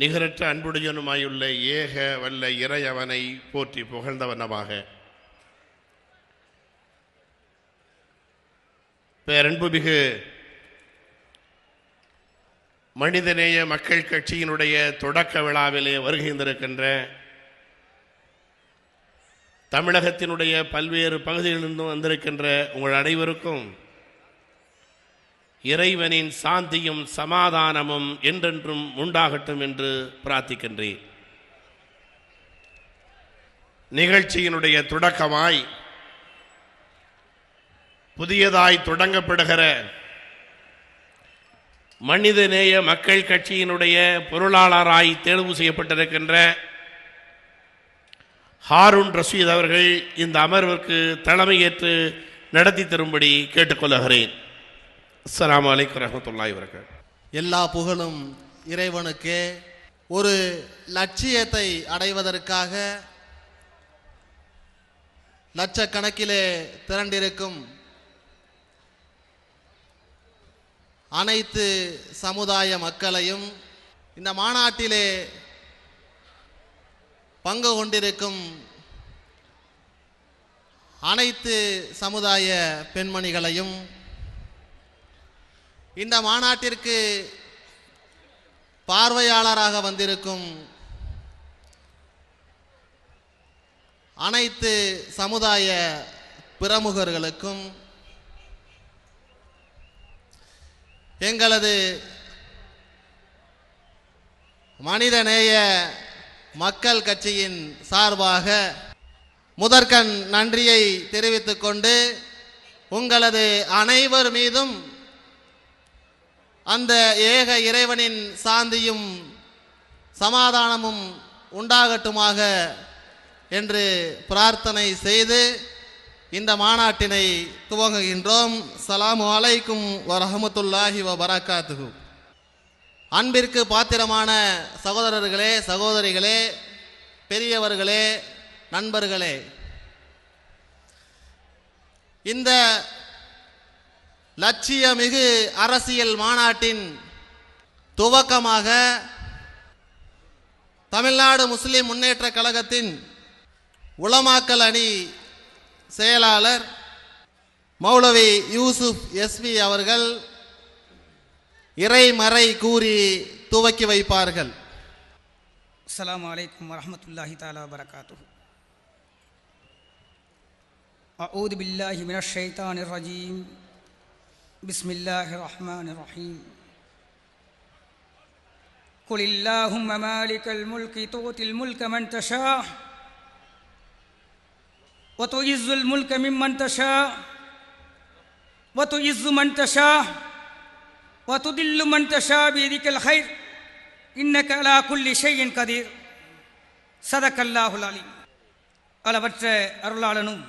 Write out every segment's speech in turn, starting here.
நிகரற்ற அன்புடையனுமாயுள்ள ஏக வல்ல இறையவனை போற்றி புகழ்ந்தவனமாக. பேரன்புமிகு மனிதநேய மக்கள் கட்சியினுடைய தொடக்க விழாவிலே வருகின்றிருக்கின்ற தமிழகத்தினுடைய பல்வேறு பகுதிகளிலிருந்தும் வந்திருக்கின்ற உங்கள் அனைவருக்கும் இறைவனின் சாந்தியும் சமாதானமும் என்றென்றும் உண்டாகட்டும் என்று பிரார்த்திக்கின்றேன். நிகழ்ச்சியினுடைய தொடக்கமாய் புதியதாய் தொடங்கப்படுகிற மனிதநேய மக்கள் கட்சியினுடைய பொருளாளராய் தேர்வு செய்யப்பட்டிருக்கின்ற ஹாரூன் ரஷீத் அவர்கள் இந்த அமர்விற்கு தலைமையேற்று நடத்தி தரும்படி கேட்டுக்கொள்கிறேன். அஸ்லாம் அலைக்கும் ரஹமத்துல்லாய் வரகாத் எல்லா புகழும் இறைவனுக்கே. ஒரு லட்சியத்தை அடைவதற்காக லட்சக்கணக்கிலே திரண்டிருக்கும் அனைத்து சமுதாய மக்களையும் இந்த மாநாட்டிலே பங்கு கொண்டிருக்கும் அனைத்து சமுதாய பெண்மணிகளையும் இந்த மாநாட்டிற்கு பார்வையாளராக வந்திருக்கும் அனைத்து சமுதாய பிரமுகர்களுக்கும் எங்களது மனிதநேய மக்கள் கட்சியின் சார்பாக முதற்கண் நன்றியை தெரிவித்துக்கொண்டு உங்களது அனைவர் மீதும் அந்த ஏக இறைவனின் சாந்தியும் சமாதானமும் உண்டாகட்டுமாக என்று பிரார்த்தனை செய்து இந்த மாநாட்டினை துவங்குகின்றோம். சலாமு அலைக்கும் வரஹமத்துல்லாஹி வபரகாத்துஹு. அன்பிற்கு பாத்திரமான சகோதரர்களே சகோதரிகளே பெரியவர்களே நண்பர்களே இந்த லட்சியமிகு அரசியல் மாநாட்டின் துவக்கமாக தமிழ்நாடு முஸ்லிம் முன்னேற்ற கழகத்தின் உலமாக்கல் அணி செயலாளர் மௌலவி யூசுப் எஸ்வி அவர்கள் இறைமறை கூறி துவக்கி வைப்பார்கள் السلام عليكم ورحمة الله تعالى وبركاته أعوذ بالله من الشيطان الرجيم بسم الله الرحمن الرحيم قل اللهم مالك الملك تؤتي الملك من تشاء وتعز الملك ممن تشاء وتعز من تشاء وتضل من تشاء بيدك الخير இன்னக்க அலா குல்லி ஷையின் கதீர் சதக்கல்லாஹுல் அலி அளவற்ற அருளாளனும்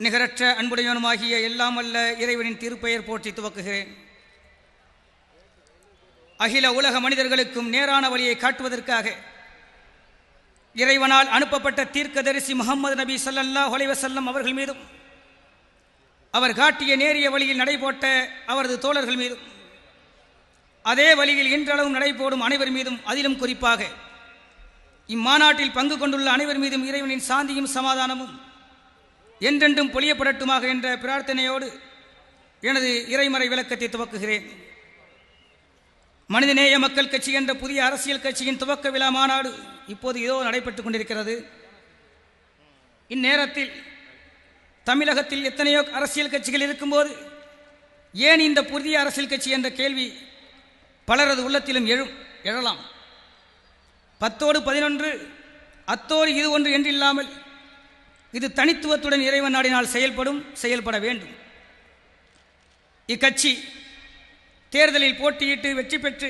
நிகரற்ற அன்புடையவனுமாகிய எல்லாம் அல்ல இறைவனின் திருப்பெயர் போற்றி துவக்குகிறேன். அகில உலக மனிதர்களுக்கும் நேரான வழியை காட்டுவதற்காக இறைவனால் அனுப்பப்பட்ட தீர்க்கதரிசி முகமது நபி சல்லல்லா ஹொலைவசல்லம் அவர்கள் மீதும் அவர் காட்டிய நேரிய வழியில் நடைபோட்ட அவரது தோழர்கள் மீதும் அதே வழியில் இன்றளவும் நடைபோடும் அனைவர் மீதும் அதிலும் குறிப்பாக இம்மாநாட்டில் பங்கு கொண்டுள்ள அனைவர் மீதும் இறைவனின் சாந்தியும் சமாதானமும் என்றென்றும் பொழியப்படட்டுமாக என்ற பிரார்த்தனையோடு எனது இறைமறை விளக்கத்தை துவக்குகிறேன். மனிதநேய மக்கள் கட்சி என்ற புதிய அரசியல் கட்சியின் துவக்க விழா மாநாடு இப்போது இதோ நடைபெற்றுக் கொண்டிருக்கிறது. இந்நேரத்தில் தமிழகத்தில் எத்தனையோ அரசியல் கட்சிகள் இருக்கும்போது ஏன் இந்த புதிய அரசியல் கட்சி என்ற கேள்வி பலரது உள்ளத்திலும் எழும் எழலாம். பத்தோடு பதினொன்று அத்தோடு இது ஒன்று என்றில்லாமல் இது தனித்துவத்துடன் இறைவன் நாடினால் செயல்படும் செயல்பட வேண்டும். இக்கட்சி தேர்தலில் போட்டியிட்டு வெற்றி பெற்று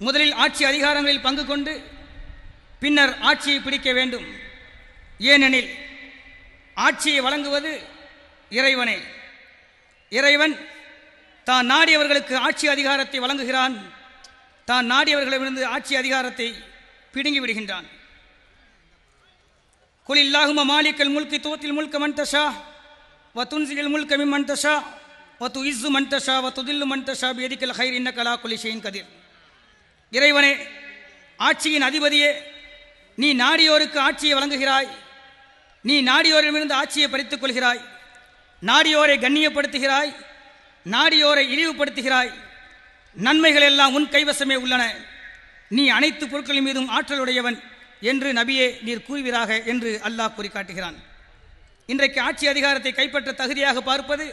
முதலில் ஆட்சி அதிகாரங்களில் பங்கு கொண்டு பின்னர் ஆட்சியை பிடிக்க வேண்டும். ஏனெனில் ஆட்சியை வழங்குவது இறைவனே. இறைவன் தான் நாடியவர்களுக்கு ஆட்சி அதிகாரத்தை வழங்குகிறான். தான் நாடியவர்களிடமிருந்து ஆட்சி அதிகாரத்தை பிடுங்கி விடுகின்றான். குல் இல்லாஹும மாலிக்கல் முல்கி தோத்தில் முல்க மன்தஷா வ துன்சில் முல்க மின் மன்தஷா வ து இஸ்ஸு மன்தஷா வ துதில்லு மன்தஷா பேதிக்கல் ஹைர் இன்ன கலா குலிஷேயின் கதிர் இறைவனே ஆட்சியின் அதிபதியே நீ நாடியோருக்கு ஆட்சியை வழங்குகிறாய். நீ நாடியோரிடமிருந்து ஆட்சியை பறித்துக் கொள்கிறாய் நாடியோரை கண்ணியப்படுத்துகிறாய். நாடியோரை இழிவுபடுத்துகிறாய். நன்மைகள் எல்லாம் உன் கைவசமே உள்ளன. நீ அனைத்து பொருட்களின் மீதும் ஆற்றலுடையவன். என்று நபியே நீர் கூறுவீராக என்று அல்லாஹ் கூறி காட்டுகிறான் இன்றைக்கு ஆட்சி அதிகாரத்தை கைப்பற்ற தகுதியாக பார்ப்பது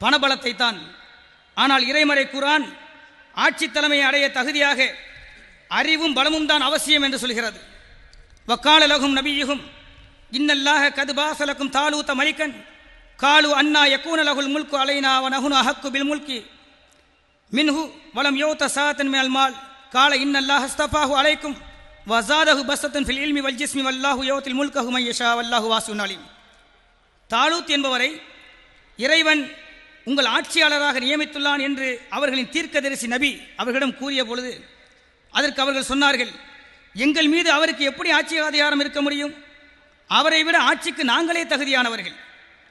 பணபலத்தை தான். ஆனால் இறைமறை குரான் ஆட்சி தலைமையை அடைய தகுதியாக அறிவும் பலமும் தான் அவசியம் என்று சொல்கிறது. வக்கால லகும் நபியுகும் இன்னல்லாக கதுபாசலக்கும் தாலூத்த மலிக்கன் காலு அண்ணா யக்கூன லகுல் முல்கு அலைனா வனகுன அஹக்கு பில் முல்கி. மின்ஹு வலம் யோத்த சாத்தன் மினல் மால் கால இன்னல்லாஹ் அஸ்தஃபாஹு அலைக்கும் வசாதஹு பசத்தன் ஃபில் இல்மி வல் ஜிஸ்மி வல்லாஹு யோத்தில் முல்கஹு மையஷா வல்லாஹு வாசுன் அலீம். தாலூத் என்பவரை இறைவன் உங்கள் ஆட்சியாளராக நியமித்துள்ளான் என்று அவர்களின் தீர்க்கதரிசி நபி அவர்களிடம் கூறிய பொழுது அதற்கு அவர்கள் சொன்னார்கள் எங்கள் மீது அவருக்கு எப்படி ஆட்சி அதிகாரம் இருக்க முடியும்? அவரை விட ஆட்சிக்கு நாங்களே தகுதியானவர்கள்.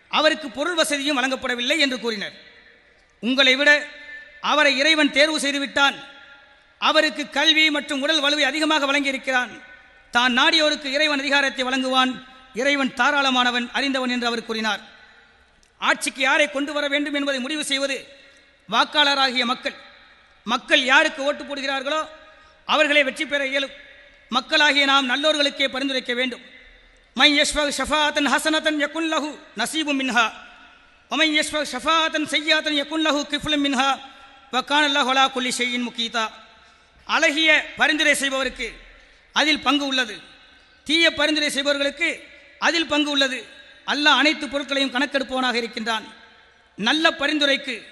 அவருக்கு பொருள் வசதியும் வழங்கப்படவில்லை என்று கூறினர். உங்களை விட அவரை இறைவன் தேர்வு செய்துவிட்டான். அவருக்கு கல்வி மற்றும் உடல் வலுவை அதிகமாக வழங்கியிருக்கிறான். தான் நாடியோருக்கு இறைவன் அதிகாரத்தை வழங்குவான். இறைவன் தாராளமானவன் அறிந்தவன் என்று அவர் கூறினார். ஆட்சிக்கு யாரை கொண்டு வர வேண்டும் என்பதை முடிவு செய்வது வாக்காளராகிய மக்கள். மக்கள் யாருக்கு ஓட்டு போடுகிறார்களோ அவர்களே வெற்றி பெற இயலும். மக்களாகிய நாம் நல்லோர்களுக்கே பரிந்துரைக்க வேண்டும். மை யஷ்வக் ஷஃபாத்தன் ஹசனத்தன் யகுன் லஹு நசீபு மின்ஹா. ஒமை யஷ்வக் ஷஃபாத்தன் செய்யாத்தன் யகுன் லஹு கிஃபுலும் மின்ஹா. வக்கான் அல்லாஹ் அலா குல்லி ஷையின் முக்கீதா அழகிய பரிந்துரை செய்பவருக்கு அதில் பங்கு உள்ளது. தீய பரிந்துரை செய்பவர்களுக்கு அதில் பங்கு உள்ளது. அல்லாஹ் அனைத்து பொருட்களையும் கணக்கெடுப்பவனாக இருக்கின்றான். நல்ல பரிந்துரைக்கு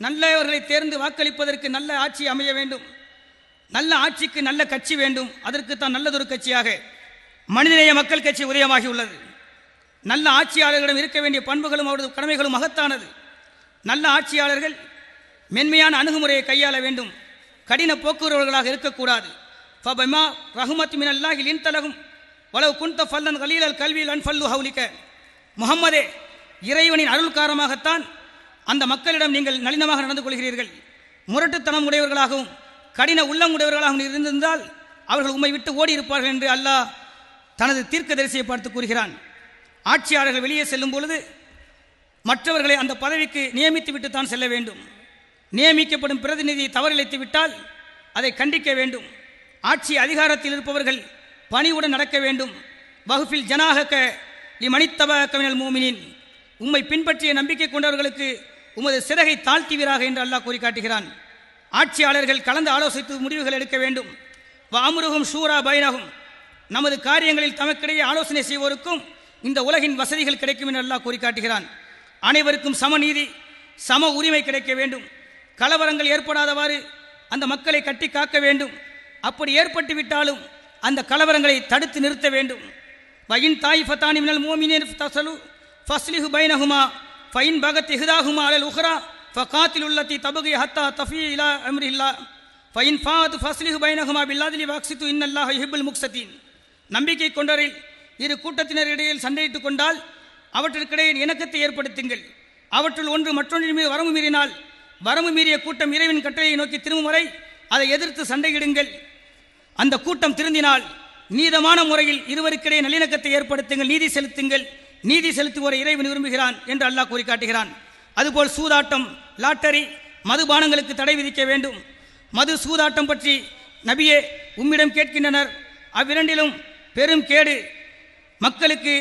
நல்லவர்களை தேர்ந்து வாக்களிப்பதற்கு நல்ல ஆட்சி அமைய வேண்டும். நல்ல ஆட்சிக்கு நல்ல கட்சி வேண்டும். அதற்கு தான் நல்லதொரு கட்சியாக மனிதநேய மக்கள் கட்சி உதயமாகி உள்ளது. நல்ல ஆட்சியாளர்களிடம் இருக்க வேண்டிய பண்புகளும் அவரது கடமைகளும் மகத்தானது. நல்ல ஆட்சியாளர்கள் மென்மையான அணுகுமுறையை கையாள வேண்டும். கடின போக்குவரவர்களாக இருக்கக்கூடாது. ஃபபமா ரஹுமத் மின் அல்லாஹில் இன்தலகும். வளவு குந்த ஃபல்லன் கலீலல் கல்வியில் அன்ஃபல்லு ஹவுலிக்க முகம்மதே இறைவனின் அருள் காரணமாகத்தான் அந்த மக்களிடம் நீங்கள் நளினமாக நடந்து கொள்கிறீர்கள். முரட்டுத்தனம் உடையவர்களாகவும் கடின உள்ளம் உடையவர்களாகவும் இருந்திருந்தால் அவர்கள் உம்மை விட்டு ஓடி இருப்பார்கள் என்று அல்லாஹ் தனது தீர்க்க தரிசியை பார்த்து கூறுகிறான். ஆட்சியாளர்கள் வெளியே செல்லும் பொழுது மற்றவர்களை அந்த பதவிக்கு நியமித்து விட்டு தான் செல்ல வேண்டும். நியமிக்கப்படும் பிரதிநிதி தவறிழைத்து விட்டால் அதை கண்டிக்க வேண்டும். ஆட்சி அதிகாரத்தில் இருப்பவர்கள் பணிவுடன் நடக்க வேண்டும். வகுப்பில் ஜனாகக்க லி மணித்தவ கவினல் மூமினின் உம்மை பின்பற்றிய நம்பிக்கை கொண்டவர்களுக்கு உமது சிறகை தாழ்த்திவீராக என்று அல்லாஹ் கூறி காட்டுகிறான் ஆட்சியாளர்கள் கலந்து ஆலோசித்து முடிவுகள் எடுக்க வேண்டும். வாமுருகும் சூரா பைனகும் நமது காரியங்களில் தமக்கிடையே ஆலோசனை செய்வோருக்கும் இந்த உலகின் வசதிகள் கிடைக்கும் என்று அல்லாஹ் கூறி காட்டுகிறான் அனைவருக்கும் சமநீதி சம உரிமை கிடைக்க வேண்டும். கலவரங்கள் ஏற்படாதவாறு அந்த மக்களை கட்டி காக்க வேண்டும். அப்படி ஏற்பட்டு விட்டாலும் அந்த கலவரங்களை தடுத்து நிறுத்த வேண்டும். வயின் தாய் ஃபத்தானி மினல் மோமினின் தசலு ஃபஸ்லிஹு பைனஹுமா ஃபைன் பகத் இஹ்தாஹுமா அலல் உஹ்ரா ஃபகாத்தில் உள்ளத்தி தபுகி ஹத்தா தஃபி இலா அம்ரில்லா ஃபைன் ஃபாத் ஃபஸ்லிஹு பைனஹுமா பில்லாதிலி வாக்சித்து இன்னல்லாஹ் ஹிபுல் முக்சதீன். நம்பிக்கை கொண்டரில் இரு கூட்டத்தினரிடையில் சண்டையிட்டுக் கொண்டால் அவற்றிற்கிடையே இணக்கத்தை ஏற்படுத்துங்கள். அவற்றுள் ஒன்று மற்றொன்றின் மீது வரம்பு மீறினால் வரம்பு மீறிய கூட்டம் இறைவன் கட்டளையை நோக்கி திரும்பும் வரை அதை எதிர்த்து சண்டையிடுங்கள். அந்த கூட்டம் திருந்தினால் நீதமான முறையில் இருவருக்கிடையே நல்லிணக்கத்தை ஏற்படுத்துங்கள் நீதி செலுத்துங்கள். நீதி செலுத்துவோரை இறைவன் விரும்புகிறான் என்று அல்லாஹ் கூறி காட்டுகிறான் அதுபோல் சூதாட்டம் லாட்டரி மதுபானங்களுக்கு தடை விதிக்க வேண்டும். மது சூதாட்டம் பற்றி நபியே உம்மிடம் கேட்கின்றனர். அவ்விரண்டிலும் பெரும் கேடு மக்களுக்கு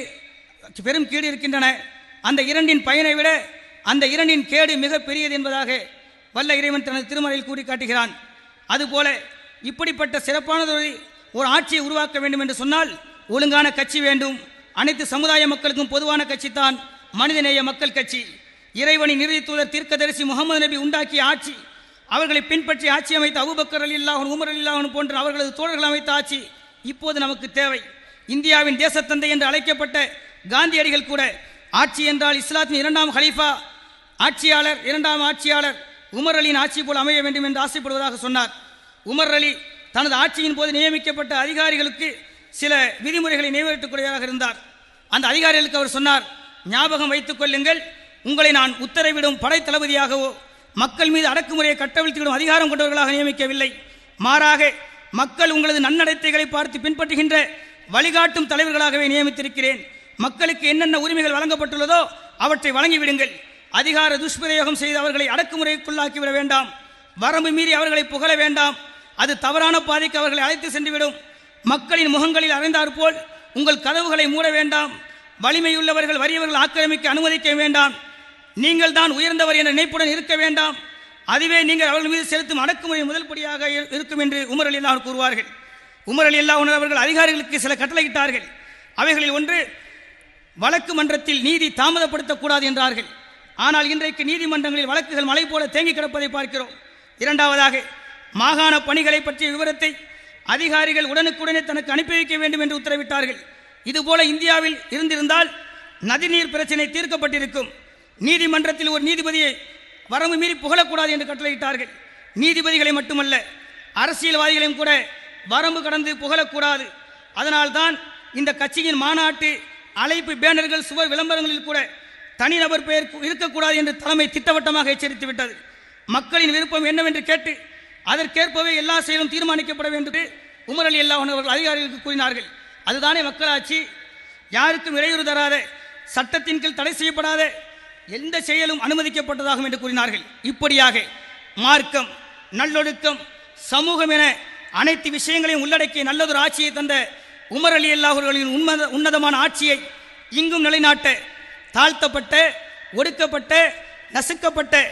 பெரும் கேடு இருக்கின்றன. அந்த இரண்டின் பயனை விட அந்த இரண்டின் கேடு மிக பெரியது என்பதாக வல்ல இறைவன் தனது திருமறையில் கூறி காட்டுகிறான் அதுபோல இப்படிப்பட்ட சிறப்பானதொரு ஒரு ஆட்சியை உருவாக்க வேண்டும் என்று சொன்னால் ஒழுங்கான கட்சி வேண்டும். அனைத்து சமுதாய மக்களுக்கும் பொதுவான கட்சி தான் மனிதநேய மக்கள் கட்சி. இறைவனின் நிறுவித்துள்ள தீர்க்கதரிசி முகமது நபி உண்டாக்கிய ஆட்சி அவர்களை பின்பற்றி ஆட்சி அமைத்த அபுபக்கர் அலி இல்லாஹன் உமர் அலி இல்லாஹன் போன்ற அவர்களது தோழர்கள் அமைத்த ஆட்சி இப்போது நமக்கு தேவை. இந்தியாவின் தேசத்தந்தை என்று அழைக்கப்பட்ட காந்தியடிகள் கூட ஆட்சி என்றால் இஸ்லாத்தின் இரண்டாம் ஹலீஃபா ஆட்சியாளர் இரண்டாம் ஆட்சியாளர் உமர் அலியின் ஆட்சி போல் அமைய வேண்டும் என்று ஆசைப்படுவதாக சொன்னார். உமர் அலி தனது ஆட்சியின் போது நியமிக்கப்பட்ட அதிகாரிகளுக்கு சில விதிமுறைகளை நிறைவேற்றக்கூடியவராக இருந்தார். அந்த அதிகாரிகளுக்கு அவர் சொன்னார் ஞாபகம் வைத்துக் கொள்ளுங்கள் உங்களை நான் உத்தரவிடும் படை தளபதியாகவோ மக்கள் மீது அடக்குமுறையை கட்டவிழ்த்துவிடும் அதிகாரம் கொண்டவர்களாக நியமிக்கவில்லை. மாறாக மக்கள் உங்களது நன்னடத்தைகளை பார்த்து பின்பற்றுகின்ற வழிகாட்டும் தலைவர்களாகவே நியமித்திருக்கிறேன். மக்களுக்கு என்னென்ன உரிமைகள் வழங்கப்பட்டுள்ளதோ அவற்றை வழங்கிவிடுங்கள். அதிகார துஷ்பிரயோகம் செய்து அவர்களை அடக்குமுறைக்குள்ளாக்கிவிட வேண்டாம். வரம்பு மீறி அவர்களை புகழ வேண்டாம். அது தவறான பாதைக்கு அவர்களை அழைத்து சென்றுவிடும். மக்களின் முகங்களில் அறைந்தாற்போல் உங்கள் கதவுகளை மூட வேண்டாம். வலிமையுள்ளவர்கள் வறியவர்கள் ஆக்கிரமிக்க அனுமதிக்க வேண்டாம். நீங்கள் தான் உயர்ந்தவர் என்ற நினைப்புடன் இருக்க வேண்டாம். அதுவே நீங்கள் அவர்கள் மீது செலுத்தும் அடக்குமுறை முதல் படியாக இருக்கும் என்று உமர் அலி அல்லா கூறுவார்கள். உமர் அலி அல்லா அவர்கள் அதிகாரிகளுக்கு சில கட்டளையிட்டார்கள். அவைகளில் ஒன்று வழக்கு மன்றத்தில் நீதி தாமதப்படுத்தக்கூடாது என்றார்கள். ஆனால் இன்றைக்கு நீதிமன்றங்களில் வழக்குகள் மலை போல தேங்கி கிடப்பதை பார்க்கிறோம். இரண்டாவதாக மாகாண பணிகளை பற்றிய விவரத்தை அதிகாரிகள் உடனுக்குடனே தனக்கு அனுப்பி வைக்க வேண்டும் என்று உத்தரவிட்டார்கள். இதுபோல இந்தியாவில் இருந்திருந்தால் நதிநீர் பிரச்சினை தீர்க்கப்பட்டிருக்கும். நீதிமன்றத்தில் ஒரு நீதிபதியை வரம்பு மீறி புகழக்கூடாது என்று கட்டளையிட்டார்கள். நீதிபதிகளை மட்டுமல்ல அரசியல்வாதிகளையும் கூட வரம்பு கடந்து புகழக்கூடாது. அதனால்தான் இந்த கட்சியின் மாநாட்டு அழைப்பு பேனர்கள் சுவர் விளம்பரங்களில் கூட தனிநபர் பெயர் இருக்கக்கூடாது என்று தலைமை திட்டவட்டமாக எச்சரித்து விட்டது. மக்களின் விருப்பம் என்னவென்று கேட்டு அதற்கேற்பவே எல்லா செயலும் தீர்மானிக்கப்பட வேண்டும் என்று உமர் அலி அல்லா அவர்கள் அதிகாரிகளுக்கு கூறினார்கள். அதுதானே மக்களாட்சி. யாருக்கும் இடையூறு தராத சட்டத்தின் கீழ் தடை செய்யப்படாத எந்த செயலும் அனுமதிக்கப்பட்டதாகும் என்று கூறினார்கள். இப்படியாக மார்க்கம் நல்லொழுக்கம் சமூகம் என அனைத்து விஷயங்களையும் உள்ளடக்கிய நல்லதொரு ஆட்சியை தந்த உமர் அலி அல்லாஹர்களின் உன்னத உன்னதமான ஆட்சியை இங்கும் நிலைநாட்ட தாழ்த்தப்பட்ட ஒடுக்கப்பட்ட நசுக்கப்பட்ட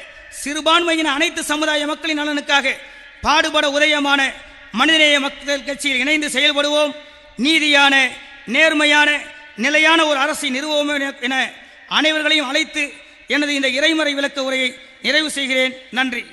சிறுபான்மையின அனைத்து சமுதாய மக்களின் நலனுக்காக பாடுபட உதயமான மனிதநேய மக்கள் கட்சியில் இணைந்து செயல்படுவோம். நீதியான நேர்மையான நிலையான ஒரு அரசை நிறுவோம் என- என அனைவர்களையும் அழைத்து எனது இந்த இறைமறை விளக்க உரையை நிறைவு செய்கிறேன். நன்றி.